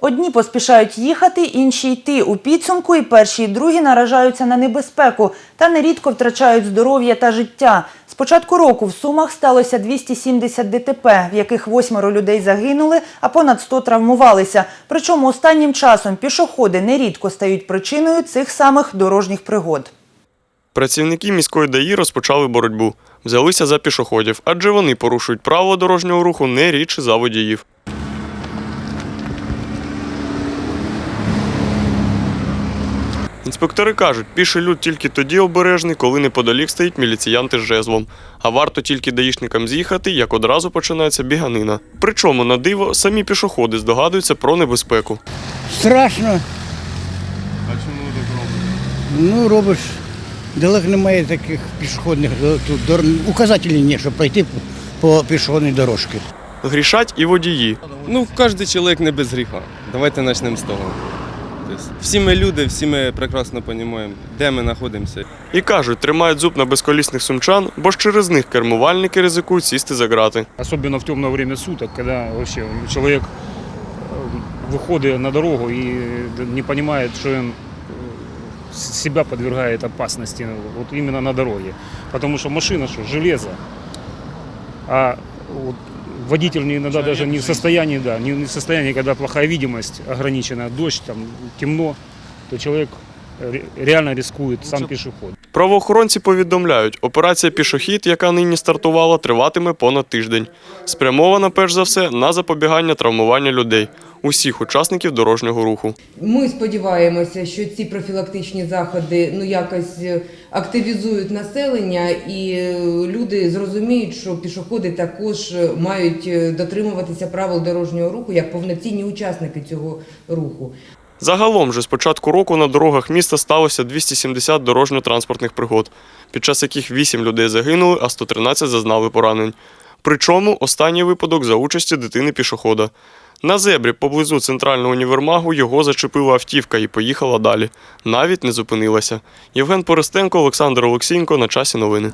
Одні поспішають їхати, інші йти. У підсумку і перші, і другі наражаються на небезпеку та нерідко втрачають здоров'я та життя. З початку року в Сумах сталося 270 ДТП, в яких восьмеро людей загинули, а понад 100 травмувалися. Причому останнім часом пішоходи нерідко стають причиною цих самих дорожніх пригод. Працівники міської ДАІ розпочали боротьбу. Взялися за пішоходів, адже вони порушують правила дорожнього руху не рідше за водіїв. Інспектори кажуть, піший люд тільки тоді обережний, коли неподалік стоїть міліціянти з жезлом. А варто тільки даїшникам з'їхати, як одразу починається біганина. Причому на диво самі пішоходи здогадуються про небезпеку. Страшно. А чому ви так робите? Ну, робиш. Далеко немає таких пішохідних е, тут указателів ні, щоб пройти по пішохідній дорожці. Грішать і водії. Ну, кожен чоловік не без гріха. Давайте почнемо з того. Тобто, всі ми люди, всі ми прекрасно розуміємо, де ми знаходимося. І кажуть, тримають зуб на безколісних сумчан, бо ж через них кермувальники ризикують сісти за грати. Особенно в темное время суток, когда вообще человек э, выходит на дорогу и не понимает, что он э, себя подвергает опасности вот именно на дороге. Потому что машина что, железо. А вот водитель не, иногда даже не в состоянии, да, не в состоянии, когда плохая видимость ограничена, дождь, там, темно, то человек реально рискує сам пішохід. Правоохоронці повідомляють, операція пішохід, яка нині стартувала, триватиме понад тиждень. Спрямована перш за все на запобігання травмування людей, усіх учасників дорожнього руху. Ми сподіваємося, що ці профілактичні заходи ну якось е, активізують населення, і е, люди зрозуміють, що пішоходи також е, мають дотримуватися правил дорожнього руху як повноцінні учасники цього руху. Загалом же з початку року на дорогах міста сталося 270 дорожньо-транспортних пригод, під час яких 8 людей загинули, а 113 зазнали поранень. Причому останній випадок за участі дитини-пішохода. На зебрі поблизу центрального універмагу його зачепила автівка і поїхала далі. Навіть не зупинилася. Євген Поростенко, Олександр Олексієнко. На часі новини.